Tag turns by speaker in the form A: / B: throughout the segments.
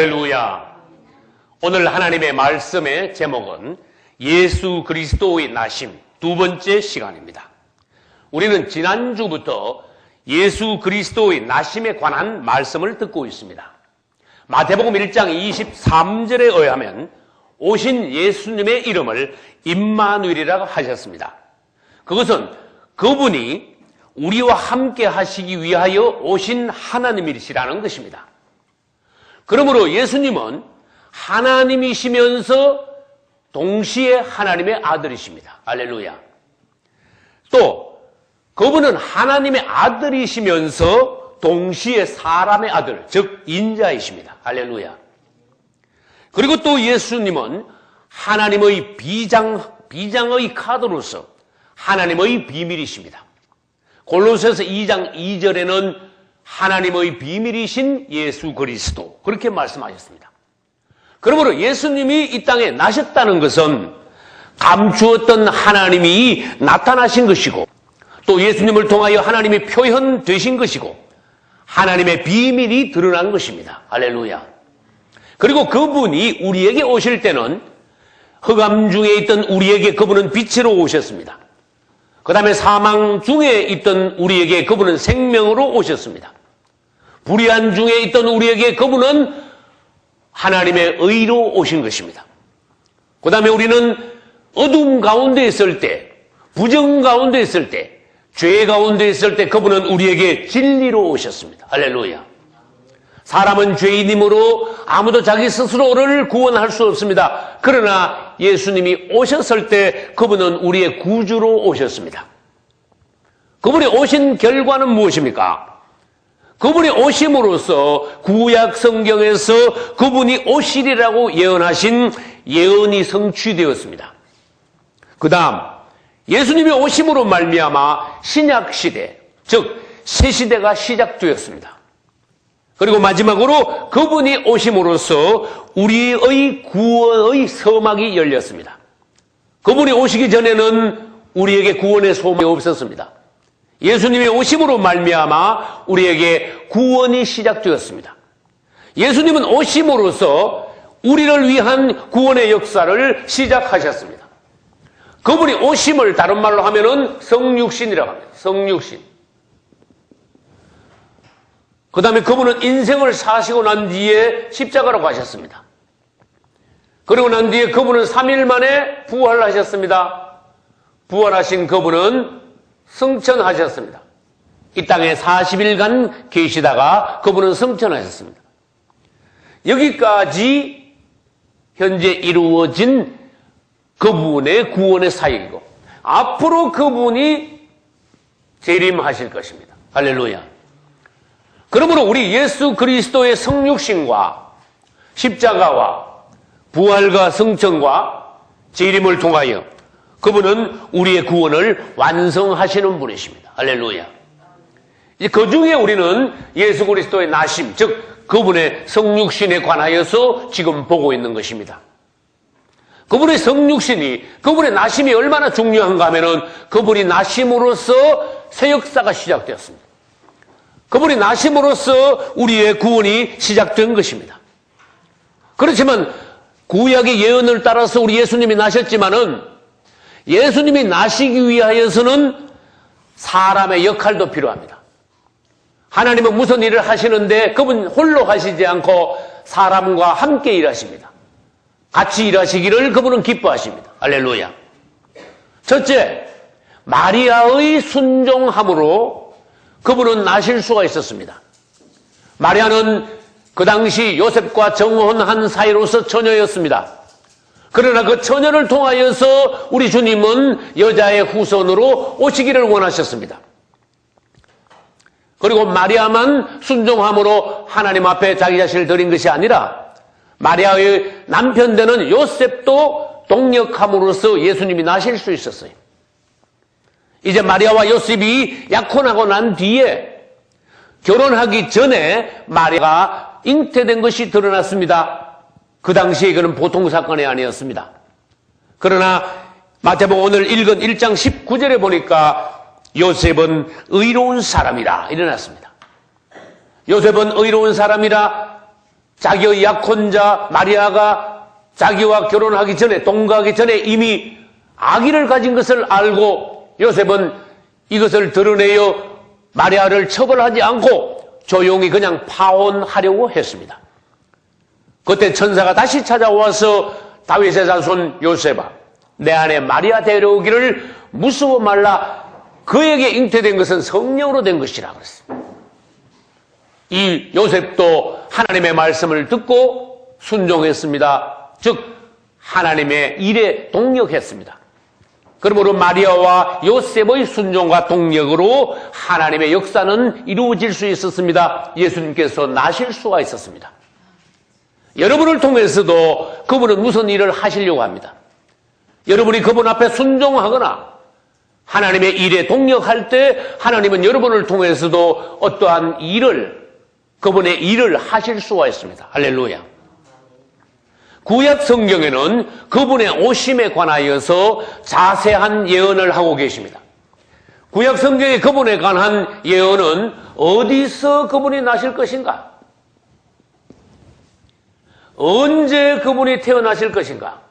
A: 할렐루야. 오늘 하나님의 말씀의 제목은 예수 그리스도의 나심 두 번째 시간입니다. 우리는 지난주부터 예수 그리스도의 나심에 관한 말씀을 듣고 있습니다. 마태복음 1장 23절에 의하면 오신 예수님의 이름을 임마누엘이라고 하셨습니다. 그것은 그분이 우리와 함께 하시기 위하여 오신 하나님이시라는 것입니다. 그러므로 예수님은 하나님이시면서 동시에 하나님의 아들이십니다. 알렐루야. 또 그분은 하나님의 아들이시면서 동시에 사람의 아들, 즉 인자이십니다. 할렐루야. 그리고 또 예수님은 하나님의 비장 비장의 카드로서 하나님의 비밀이십니다. 골로새서 2장 2절에는 하나님의 비밀이신 예수 그리스도 그렇게 말씀하셨습니다. 그러므로 예수님이 이 땅에 나셨다는 것은 감추었던 하나님이 나타나신 것이고 또 예수님을 통하여 하나님이 표현되신 것이고 하나님의 비밀이 드러난 것입니다. 할렐루야. 그리고 그분이 우리에게 오실 때는 흑암 중에 있던 우리에게 그분은 빛으로 오셨습니다. 그 다음에 사망 중에 있던 우리에게 그분은 생명으로 오셨습니다. 불의한 중에 있던 우리에게 그분은 하나님의 의로 오신 것입니다. 그 다음에 우리는 어둠 가운데 있을 때, 부정 가운데 있을 때, 죄 가운데 있을 때 그분은 우리에게 진리로 오셨습니다. 할렐루야. 사람은 죄인이므로 아무도 자기 스스로를 구원할 수 없습니다. 그러나 예수님이 오셨을 때 그분은 우리의 구주로 오셨습니다. 그분이 오신 결과는 무엇입니까? 그분이 오심으로써 구약 성경에서 그분이 오시리라고 예언하신 예언이 성취되었습니다. 그 다음 예수님이 오심으로 말미암아 신약 시대, 즉 새 시대가 시작되었습니다. 그리고 마지막으로 그분이 오심으로써 우리의 구원의 서막이 열렸습니다. 그분이 오시기 전에는 우리에게 구원의 소망이 없었습니다. 예수님의 오심으로 말미암아 우리에게 구원이 시작되었습니다. 예수님은 오심으로써 우리를 위한 구원의 역사를 시작하셨습니다. 그분이 오심을 다른 말로 하면은 성육신이라고 합니다. 성육신. 그 다음에 그분은 인생을 사시고 난 뒤에 십자가로 가셨습니다. 그리고 난 뒤에 그분은 3일 만에 부활하셨습니다. 부활하신 그분은 승천하셨습니다. 이 땅에 40일간 계시다가 그분은 승천하셨습니다. 여기까지 현재 이루어진 그분의 구원의 사역이고 앞으로 그분이 재림하실 것입니다. 할렐루야. 그러므로 우리 예수 그리스도의 성육신과 십자가와 부활과 성천과 재림을 통하여 그분은 우리의 구원을 완성하시는 분이십니다. 할렐루야. 그 중에 우리는 예수 그리스도의 나심, 즉 그분의 성육신에 관하여서 지금 보고 있는 것입니다. 그분의 성육신이, 그분의 나심이 얼마나 중요한가 하면은 그분이 나심으로서 새 역사가 시작되었습니다. 그분이 나심으로써 우리의 구원이 시작된 것입니다. 그렇지만 구약의 예언을 따라서 우리 예수님이 나셨지만은 예수님이 나시기 위하여서는 사람의 역할도 필요합니다. 하나님은 무슨 일을 하시는데 그분 홀로 하시지 않고 사람과 함께 일하십니다. 같이 일하시기를 그분은 기뻐하십니다. 알렐루야. 첫째, 마리아의 순종함으로 그분은 나실 수가 있었습니다. 마리아는 그 당시 요셉과 정혼한 사이로서 처녀였습니다. 그러나 그 처녀를 통하여서 우리 주님은 여자의 후손으로 오시기를 원하셨습니다. 그리고 마리아만 순종함으로 하나님 앞에 자기 자신을 드린 것이 아니라 마리아의 남편 되는 요셉도 동력함으로써 예수님이 나실 수 있었어요. 이제 마리아와 요셉이 약혼하고 난 뒤에 결혼하기 전에 마리아가 잉태된 것이 드러났습니다. 그 당시에 이거는 보통 사건이 아니었습니다. 그러나 마태복음 오늘 읽은 1장 19절에 보니까 요셉은 의로운 사람이라 일어났습니다. 요셉은 의로운 사람이라 자기의 약혼자 마리아가 자기와 결혼하기 전에 동거하기 전에 이미 아기를 가진 것을 알고 요셉은 이것을 드러내어 마리아를 처벌하지 않고 조용히 그냥 파혼하려고 했습니다. 그때 천사가 다시 찾아와서 다윗의 자손 요셉아 내 안에 마리아 데려오기를 무서워 말라 그에게 잉태된 것은 성령으로 된 것이라 그랬습니다. 이 요셉도 하나님의 말씀을 듣고 순종했습니다. 즉 하나님의 일에 동력했습니다. 그러므로 마리아와 요셉의 순종과 동력으로 하나님의 역사는 이루어질 수 있었습니다. 예수님께서 나실 수가 있었습니다. 여러분을 통해서도 그분은 무슨 일을 하시려고 합니다. 여러분이 그분 앞에 순종하거나 하나님의 일에 동력할 때 하나님은 여러분을 통해서도 어떠한 일을 그분의 일을 하실 수가 있습니다. 할렐루야. 구약 성경에는 그분의 오심에 관하여서 자세한 예언을 하고 계십니다. 구약 성경에 그분에 관한 예언은 어디서 그분이 나실 것인가? 언제 그분이 태어나실 것인가?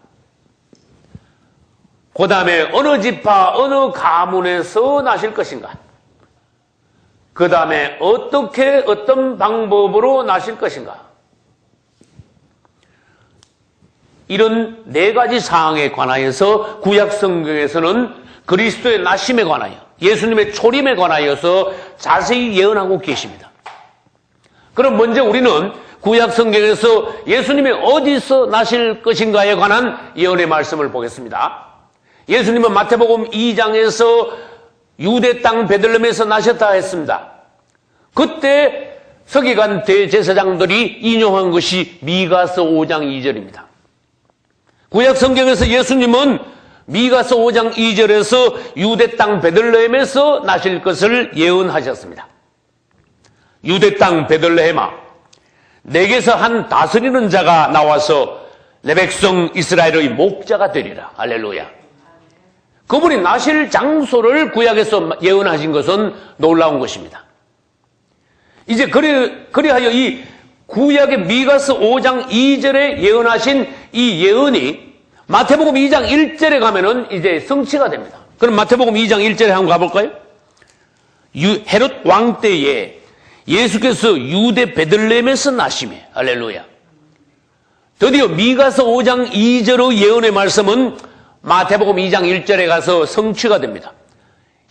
A: 그 다음에 어느 지파, 어느 가문에서 나실 것인가? 그 다음에 어떻게, 어떤 방법으로 나실 것인가? 이런 네 가지 사항에 관하여서 구약 성경에서는 그리스도의 나심에 관하여 예수님의 초림에 관하여서 자세히 예언하고 계십니다. 그럼 먼저 우리는 구약 성경에서 예수님이 어디서 나실 것인가에 관한 예언의 말씀을 보겠습니다. 예수님은 마태복음 2장에서 유대 땅 베들렘에서 나셨다 했습니다. 그때 서기관 대제사장들이 인용한 것이 미가서 5장 2절입니다. 구약 성경에서 예수님은 미가서 5장 2절에서 유대 땅 베들레헴에서 나실 것을 예언하셨습니다. 유대 땅 베들레헴아 내게서 한 다스리는 자가 나와서 내 백성 이스라엘의 목자가 되리라. 할렐루야. 그분이 나실 장소를 구약에서 예언하신 것은 놀라운 것입니다. 이제 그리, 그리하여 이 구약의 미가서 5장 2절에 예언하신 이 예언이 마태복음 2장 1절에 가면은 이제 성취가 됩니다. 그럼 마태복음 2장 1절에 한번 가볼까요? 유, 헤롯 왕 때에 예수께서 유대 베들레헴에서 나심에 할렐루야. 드디어 미가서 5장 2절의 예언의 말씀은 마태복음 2장 1절에 가서 성취가 됩니다.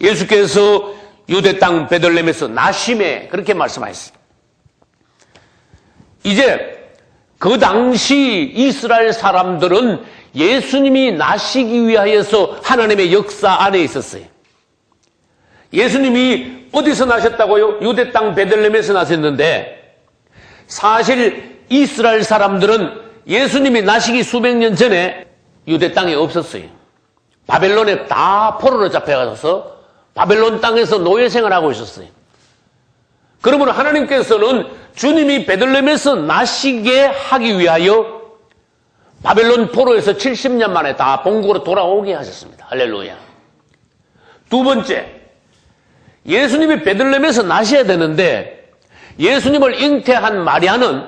A: 예수께서 유대 땅 베들렘에서 나심에 그렇게 말씀하셨습니다. 이제 그 당시 이스라엘 사람들은 예수님이 나시기 위하여서 하나님의 역사 안에 있었어요. 예수님이 어디서 나셨다고요? 유대 땅 베들렘에서 나셨는데 사실 이스라엘 사람들은 예수님이 나시기 수백 년 전에 유대 땅에 없었어요. 바벨론에 다 포로로 잡혀가서 바벨론 땅에서 노예 생활하고 있었어요. 그러므로 하나님께서는 주님이 베들렘에서 나시게 하기 위하여 바벨론 포로에서 70년 만에 다 본국으로 돌아오게 하셨습니다. 할렐루야. 두 번째, 예수님이 베들렘에서 나셔야 되는데 예수님을 잉태한 마리아는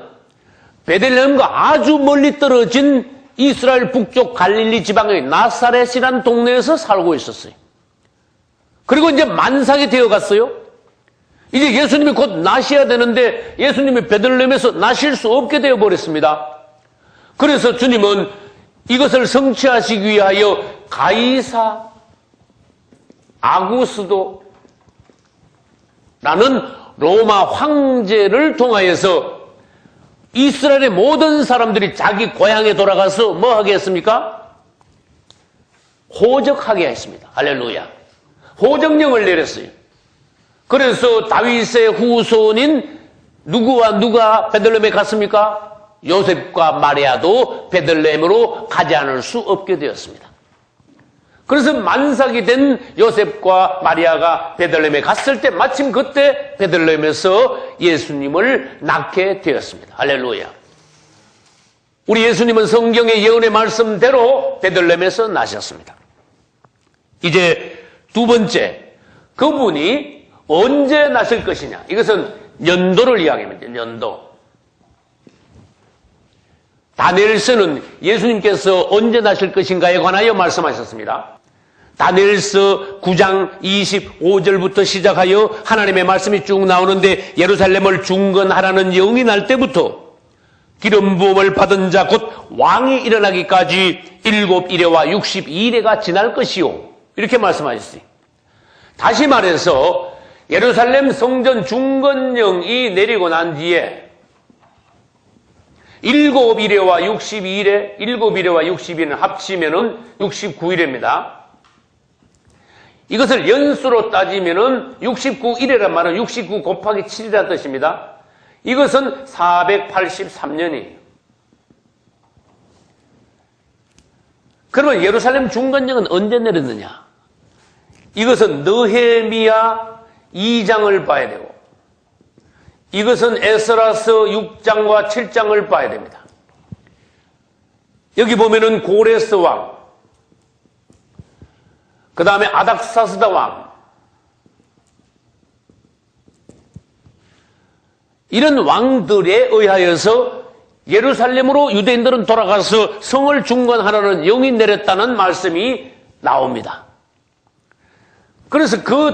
A: 베들렘과 아주 멀리 떨어진 이스라엘 북쪽 갈릴리 지방의 나사렛이라는 동네에서 살고 있었어요. 그리고 이제 만삭이 되어 갔어요. 이제 예수님이 곧 나셔야 되는데 예수님이 베들렘에서 나실 수 없게 되어 버렸습니다. 그래서 주님은 이것을 성취하시기 위하여 가이사 아구스도 라는 로마 황제를 통하여서 이스라엘의 모든 사람들이 자기 고향에 돌아가서 뭐 하게 했습니까? 호적하게 했습니다. 할렐루야. 호적령을 내렸어요. 그래서 다윗의 후손인 누구와 누가 베들레헴에 갔습니까? 요셉과 마리아도 베들레헴으로 가지 않을 수 없게 되었습니다. 그래서 만삭이 된 요셉과 마리아가 베들레헴에 갔을 때 마침 그때 베들레헴에서 예수님을 낳게 되었습니다. 할렐루야. 우리 예수님은 성경의 예언의 말씀대로 베들레헴에서 나셨습니다. 이제 두 번째, 그분이 언제 나실 것이냐. 이것은 연도를 이야기합니다. 연도. 다니엘서는 예수님께서 언제 나실 것인가에 관하여 말씀하셨습니다. 다니엘서 9장 25절부터 시작하여 하나님의 말씀이 쭉 나오는데 예루살렘을 중건하라는 영이 날 때부터 기름 부음을 받은 자 곧 왕이 일어나기까지 일곱 이래와 62이래가 지날 것이요. 이렇게 말씀하셨어요. 다시 말해서 예루살렘 성전 중건령이 내리고 난 뒤에 일곱 이래와 62일에 일곱 이래와 60일은 합치면은 69일입니다. 이것을 연수로 따지면은 69일이란 말은 69 곱하기 7이라는 뜻입니다. 이것은 483년이에요. 그러면 예루살렘 중건령은 언제 내렸느냐? 이것은 느헤미야 2장을 봐야 되고 이것은 에스라서 6장과 7장을 봐야 됩니다. 여기 보면은 고레스 왕, 그 다음에 아닥사스다 왕, 이런 왕들에 의하여서 예루살렘으로 유대인들은 돌아가서 성을 중건하라는 영이 내렸다는 말씀이 나옵니다. 그래서 그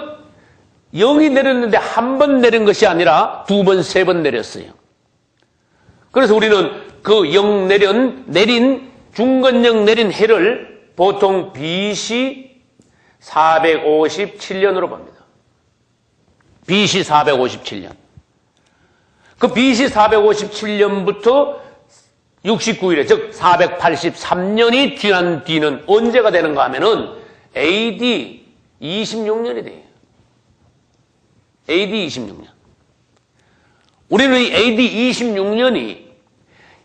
A: 영이 내렸는데 한 번 내린 것이 아니라 두 번, 세 번 내렸어요. 그래서 우리는 그 영 내린, 내린, 중건영 내린 해를 보통 BC 457년으로 봅니다. BC 457년. 그 BC 457년부터 69일에, 즉 483년이 지난 뒤는 언제가 되는가 하면은 AD 26년이 돼요. AD 26년. 우리는 이 AD 26년이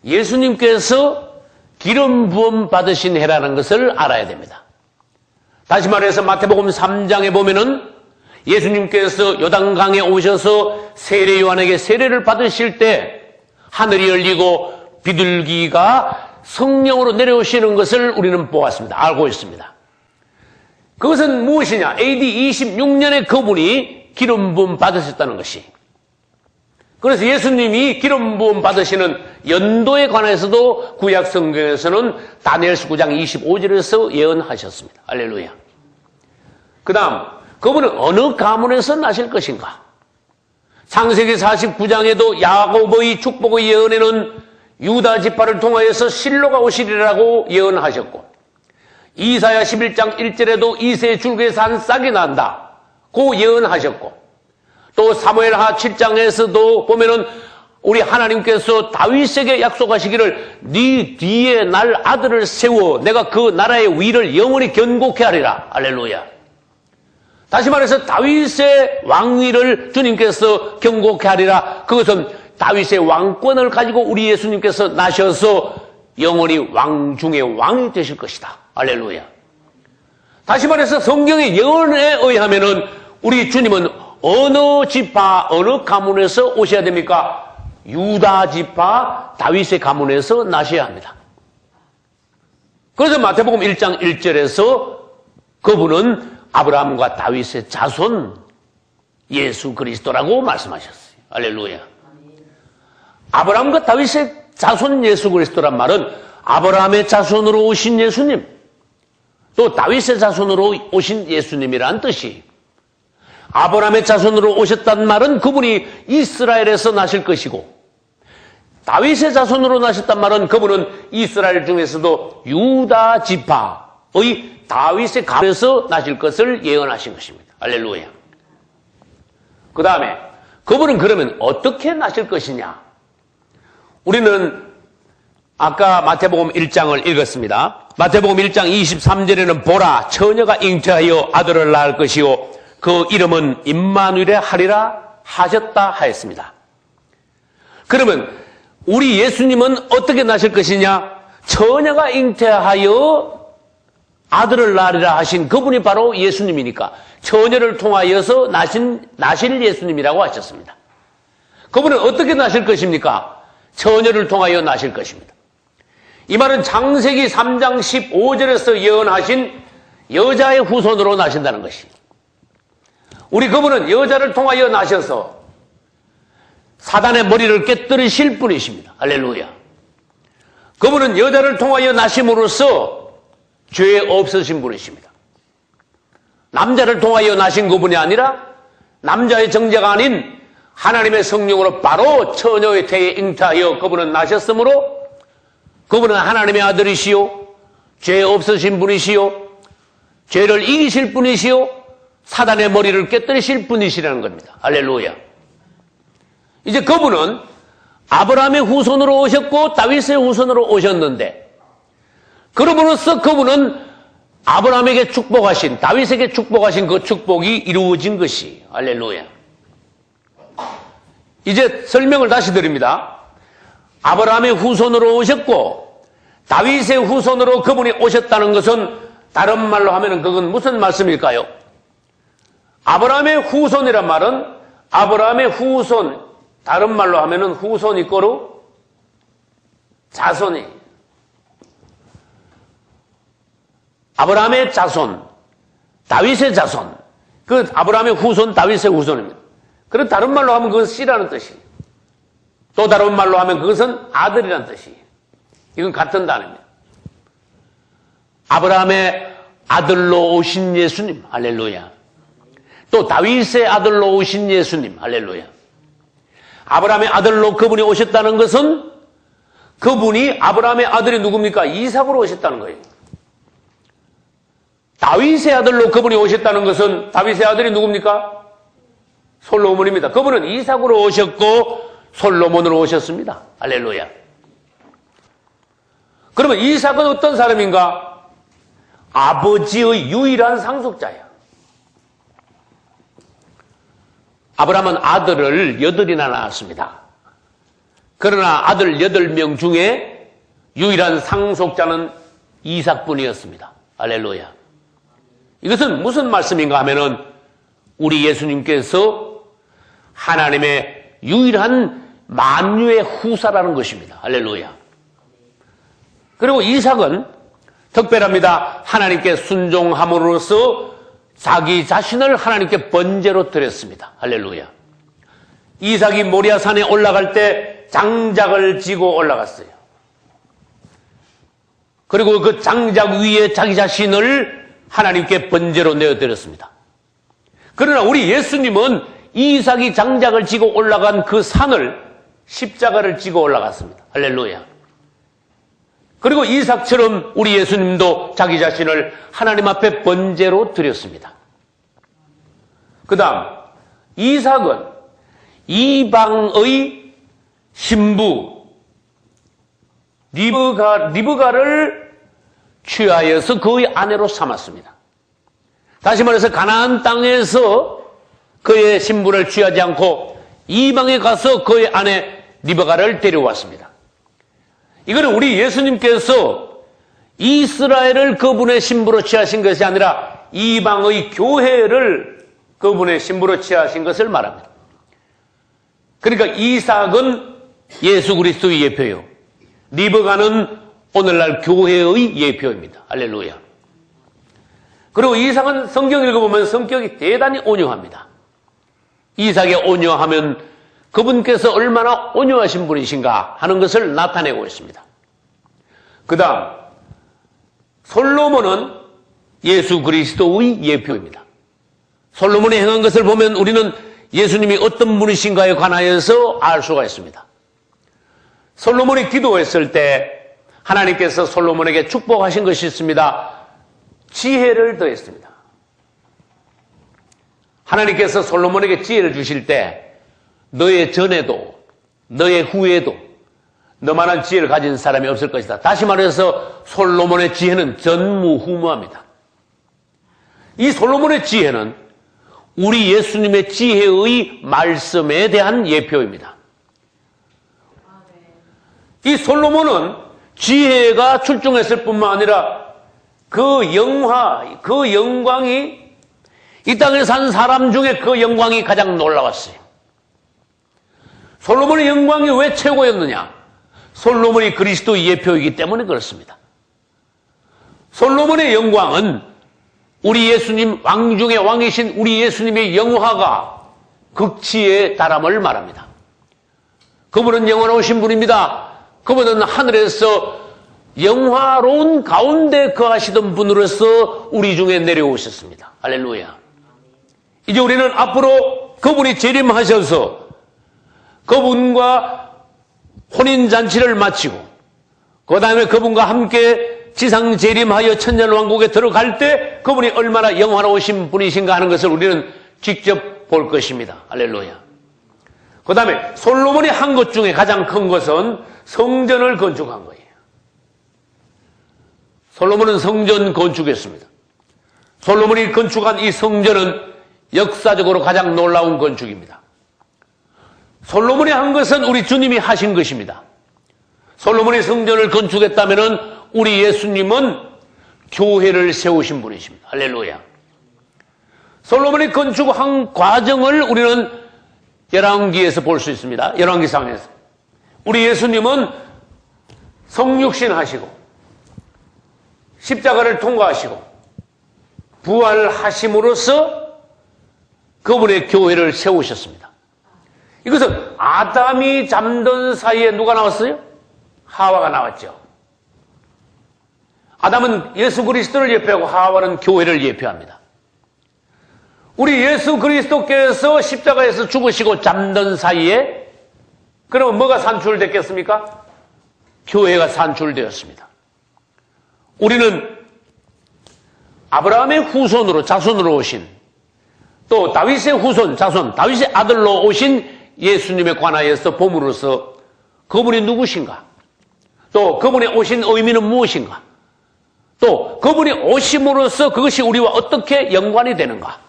A: 예수님께서 기름 부음 받으신 해라는 것을 알아야 됩니다. 다시 말해서 마태복음 3장에 보면은 예수님께서 요단강에 오셔서 세례 요한에게 세례를 받으실 때 하늘이 열리고 비둘기가 성령으로 내려오시는 것을 우리는 보았습니다. 알고 있습니다. 그것은 무엇이냐? AD 26년에 그분이 기름 부음 받으셨다는 것이. 그래서 예수님이 기름 부음 받으시는 연도에 관해서도 구약 성경에서는 다니엘서 9장 25절에서 예언하셨습니다. 할렐루야. 그 다음 그분은 어느 가문에서 나실 것인가? 창세기 49장에도 야곱의 축복의 예언에는 유다 지파를 통하여서 실로가 오시리라고 예언하셨고 이사야 11장 1절에도 이세 줄기에서 한 싹이 난다. 고 예언하셨고 또 사무엘하 7장에서도 보면은 우리 하나님께서 다윗에게 약속하시기를 네 뒤에 날 아들을 세워 내가 그 나라의 위를 영원히 견고케 하리라. 할렐루야. 다시 말해서 다윗의 왕위를 주님께서 경고케 하리라. 그것은 다윗의 왕권을 가지고 우리 예수님께서 나셔서 영원히 왕 중의 왕이 되실 것이다. 알렐루야. 다시 말해서 성경의 예언에 의하면은 우리 주님은 어느 지파, 어느 가문에서 오셔야 됩니까? 유다 지파, 다윗의 가문에서 나셔야 합니다. 그래서 마태복음 1장 1절에서 그분은 아브라함과 다윗의 자손 예수 그리스도라고 말씀하셨어요. 알렐루야. 아브라함과 다윗의 자손 예수 그리스도란 말은 아브라함의 자손으로 오신 예수님, 또 다윗의 자손으로 오신 예수님이란 뜻이 아브라함의 자손으로 오셨단 말은 그분이 이스라엘에서 나실 것이고 다윗의 자손으로 나셨단 말은 그분은 이스라엘 중에서도 유다 지파의 다윗의 가에서 나실 것을 예언하신 것입니다. 알렐루야. 그 다음에 그분은 그러면 어떻게 나실 것이냐? 우리는 아까 마태복음 1장을 읽었습니다. 마태복음 1장 23절에는 보라 처녀가 잉태하여 아들을 낳을 것이요 그 이름은 임마누엘의 하리라 하셨다 하였습니다. 그러면 우리 예수님은 어떻게 나실 것이냐? 처녀가 잉태하여 아들을 낳으리라 하신 그분이 바로 예수님이니까 처녀를 통하여서 나신, 나실 예수님이라고 하셨습니다. 그분은 어떻게 나실 것입니까? 처녀를 통하여 나실 것입니다. 이 말은 창세기 3장 15절에서 예언하신 여자의 후손으로 나신다는 것이. 우리 그분은 여자를 통하여 나셔서 사단의 머리를 깨뜨리실 분이십니다. 할렐루야. 그분은 여자를 통하여 나심으로써 죄 없으신 분이십니다. 남자를 통하여 나신 그분이 아니라 남자의 정자가 아닌 하나님의 성령으로 바로 처녀의 태에 잉타하여 그분은 나셨으므로 그분은 하나님의 아들이시요 죄 없으신 분이시요 죄를 이기실 분이시요 사단의 머리를 깨뜨리실 분이시라는 겁니다. 할렐루야. 이제 그분은 아브라함의 후손으로 오셨고 다윗의 후손으로 오셨는데 그러므로써 그분은 아브라함에게 축복하신 다윗에게 축복하신 그 축복이 이루어진 것이 할렐루야. 이제 설명을 다시 드립니다. 아브라함의 후손으로 오셨고 다윗의 후손으로 그분이 오셨다는 것은 다른 말로 하면 그건 무슨 말씀일까요? 아브라함의 후손이란 말은 아브라함의 후손 다른 말로 하면은 후손 이 꼬로 자손이 아브라함의 자손, 다윗의 자손, 그 아브라함의 후손, 다윗의 후손입니다. 그런 다른 말로 하면 그건 씨라는 뜻이. 또 다른 말로 하면 그것은 아들이라는 뜻이. 이건 같은 단어입니다. 아브라함의 아들로 오신 예수님, 할렐루야. 또 다윗의 아들로 오신 예수님, 할렐루야. 아브라함의 아들로 그분이 오셨다는 것은 그분이 아브라함의 아들이 누굽니까? 이삭으로 오셨다는 거예요. 다윗의 아들로 그분이 오셨다는 것은 다윗의 아들이 누굽니까? 솔로몬입니다. 그분은 이삭으로 오셨고 솔로몬으로 오셨습니다. 할렐루야. 그러면 이삭은 어떤 사람인가? 아버지의 유일한 상속자야. 아브라함은 아들을 여덟이나 낳았습니다. 그러나 아들 여덟 명 중에 유일한 상속자는 이삭뿐이었습니다. 할렐루야. 이것은 무슨 말씀인가 하면은 우리 예수님께서 하나님의 유일한 만유의 후사라는 것입니다. 할렐루야. 그리고 이삭은 특별합니다. 하나님께 순종함으로써 자기 자신을 하나님께 번제로 드렸습니다. 할렐루야. 이삭이 모리아산에 올라갈 때 장작을 지고 올라갔어요. 그리고 그 장작 위에 자기 자신을 하나님께 번제로 내어드렸습니다. 그러나 우리 예수님은 이삭이 장작을 지고 올라간 그 산을 십자가를 지고 올라갔습니다. 할렐루야. 그리고 이삭처럼 우리 예수님도 자기 자신을 하나님 앞에 번제로 드렸습니다. 그 다음, 이삭은 이방의 신부 리브가, 리브가를 취하여서 그의 아내로 삼았습니다. 다시 말해서 가나안 땅에서 그의 신부를 취하지 않고 이방에 가서 그의 아내 리브가를 데려왔습니다. 이거는 우리 예수님께서 이스라엘을 그분의 신부로 취하신 것이 아니라 이방의 교회를 그분의 신부로 취하신 것을 말합니다. 그러니까 이삭은 예수 그리스도의 예표요. 리브가는 오늘날 교회의 예표입니다. 할렐루야. 그리고 이삭은 성경 읽어보면 성격이 대단히 온유합니다. 이삭의 온유하면 그분께서 얼마나 온유하신 분이신가 하는 것을 나타내고 있습니다. 그 다음, 솔로몬은 예수 그리스도의 예표입니다. 솔로몬이 행한 것을 보면 우리는 예수님이 어떤 분이신가에 관하여서 알 수가 있습니다. 솔로몬이 기도했을 때 하나님께서 솔로몬에게 축복하신 것이 있습니다. 지혜를 더했습니다. 하나님께서 솔로몬에게 지혜를 주실 때 너의 전에도 너의 후에도 너만한 지혜를 가진 사람이 없을 것이다. 다시 말해서 솔로몬의 지혜는 전무후무합니다. 이 솔로몬의 지혜는 우리 예수님의 지혜의 말씀에 대한 예표입니다. 이 솔로몬은 지혜가 출중했을 뿐만 아니라 그 영화, 그 영광이 이 땅에 산 사람 중에 그 영광이 가장 놀라웠어요. 솔로몬의 영광이 왜 최고였느냐? 솔로몬이 그리스도 예표이기 때문에 그렇습니다. 솔로몬의 영광은 우리 예수님 왕 중의 왕이신 우리 예수님의 영화가 극치에 달함을 말합니다. 그분은 영원하신 분입니다. 그분은 하늘에서 영화로운 가운데 거하시던 분으로서 우리 중에 내려오셨습니다. 할렐루야. 이제 우리는 앞으로 그분이 재림하셔서 그분과 혼인잔치를 마치고 그 다음에 그분과 함께 지상 재림하여 천년왕국에 들어갈 때 그분이 얼마나 영화로우신 분이신가 하는 것을 우리는 직접 볼 것입니다. 할렐루야. 그 다음에 솔로몬이 한 것 중에 가장 큰 것은 성전을 건축한 거예요. 솔로몬은 성전 건축했습니다. 솔로몬이 건축한 이 성전은 역사적으로 가장 놀라운 건축입니다. 솔로몬이 한 것은 우리 주님이 하신 것입니다. 솔로몬이 성전을 건축했다면 우리 예수님은 교회를 세우신 분이십니다. 할렐루야. 솔로몬이 건축한 과정을 우리는 열왕기에서 볼 수 있습니다. 열왕기상에서. 우리 예수님은 성육신 하시고 십자가를 통과하시고 부활하심으로써 그분의 교회를 세우셨습니다. 이것은 아담이 잠든 사이에 누가 나왔어요? 하와가 나왔죠. 아담은 예수 그리스도를 예표하고 하와는 교회를 예표합니다. 우리 예수 그리스도께서 십자가에서 죽으시고 잠든 사이에 그러면 뭐가 산출됐겠습니까? 교회가 산출되었습니다. 우리는 아브라함의 후손으로 자손으로 오신 또 다윗의 후손 자손 다윗의 아들로 오신 예수님에 관하여서 봄으로써 그분이 누구신가? 또 그분이 오신 의미는 무엇인가? 또 그분이 오심으로써 그것이 우리와 어떻게 연관이 되는가?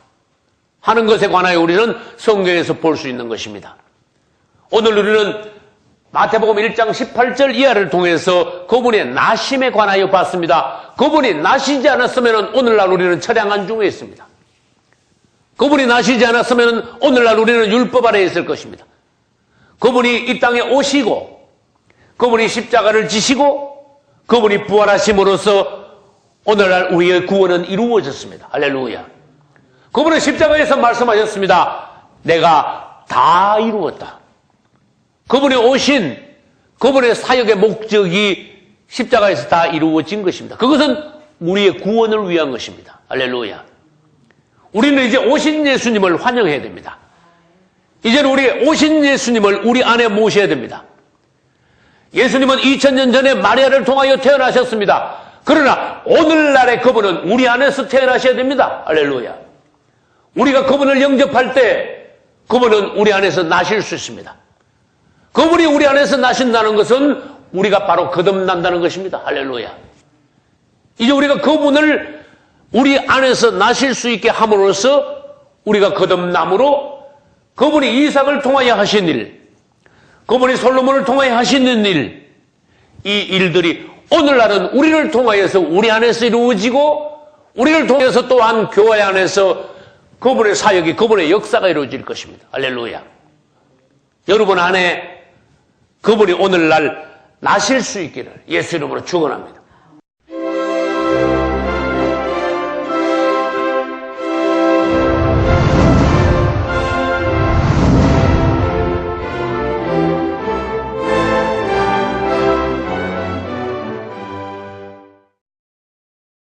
A: 하는 것에 관하여 우리는 성경에서 볼 수 있는 것입니다. 오늘 우리는 마태복음 1장 18절 이하를 통해서 그분의 나심에 관하여 봤습니다. 그분이 나시지 않았으면 오늘날 우리는 처량한 중에 있습니다. 그분이 나시지 않았으면 오늘날 우리는 율법 아래에 있을 것입니다. 그분이 이 땅에 오시고 그분이 십자가를 지시고 그분이 부활하심으로써 오늘날 우리의 구원은 이루어졌습니다. 할렐루야. 그분은 십자가에서 말씀하셨습니다. 내가 다 이루었다. 그분이 오신 그분의 사역의 목적이 십자가에서 다 이루어진 것입니다. 그것은 우리의 구원을 위한 것입니다. 할렐루야. 우리는 이제 오신 예수님을 환영해야 됩니다. 이제는 우리 오신 예수님을 우리 안에 모셔야 됩니다. 예수님은 2000년 전에 마리아를 통하여 태어나셨습니다. 그러나 오늘날의 그분은 우리 안에서 태어나셔야 됩니다. 할렐루야. 우리가 그분을 영접할 때 그분은 우리 안에서 나실 수 있습니다. 그분이 우리 안에서 나신다는 것은 우리가 바로 거듭난다는 것입니다. 할렐루야. 이제 우리가 그분을 우리 안에서 나실 수 있게 함으로써 우리가 거듭남으로 그분이 이삭을 통하여 하신 일, 그분이 솔로몬을 통하여 하시는 일, 이 일들이 오늘날은 우리를 통하여서 우리 안에서 이루어지고 우리를 통해서 또한 교회 안에서 그분의 사역이 그분의 역사가 이루어질 것입니다. 할렐루야. 여러분 안에 그분이 오늘날 나실 수 있기를 예수 이름으로 축원합니다.